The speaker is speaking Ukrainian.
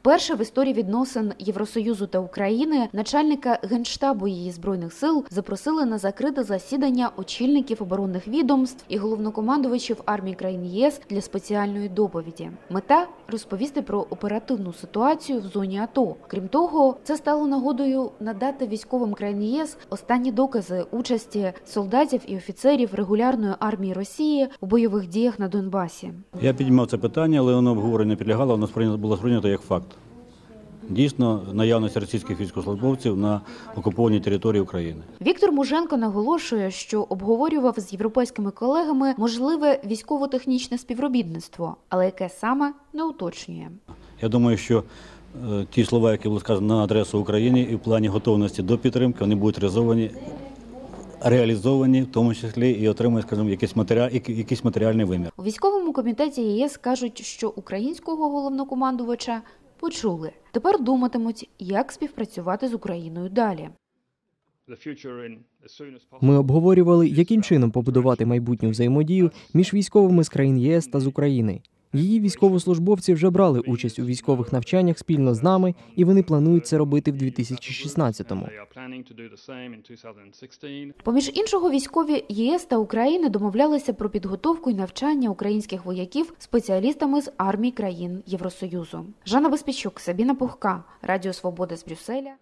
Вперше в історії відносин Євросоюзу та України начальника генштабу її збройних сил запросили на закрите засідання очільників оборонних відомств і головнокомандувачів армій країн ЄС для спеціальної доповіді. Мета розповісти про оперативну ситуацію в зоні АТО. Крім того, це стало нагодою надати військовим країн ЄС останні докази участі солдатів і офіцерів регулярної армії Росії у бойових діях на Донбасі. Я піднімав це питання, але воно обговорення підлягало, воно було сприйнято як факт. Дійсно, наявність російських військовослужбовців на окупованій території України. Віктор Муженко наголошує, що обговорював з європейськими колегами можливе військово-технічне співробітництво, але яке саме не уточнює. Я думаю, що е, ті слова, які були сказані на адресу України і в плані готовності до підтримки, вони будуть реалізовані, реалізовані в тому числі і отримують, скажімо, якийсь матеріал, якийсь матеріальний вимір. У військовому комітеті ЄС кажуть, що українського головнокомандувача почули. Тепер думатимуть, як співпрацювати з Україною далі. Ми обговорювали, яким чином побудувати майбутню взаємодію між військовими з країн ЄС та з України. Її військовослужбовці вже брали участь у військових навчаннях спільно з нами, і вони планують це робити в 2016-му. Поміж іншого, військові ЄС та України домовлялися про підготовку і навчання українських вояків спеціалістами з армій країн Євросоюзу. Жанна Безпічук, Сабіна Пухка, Радіо Свобода з Брюсселя.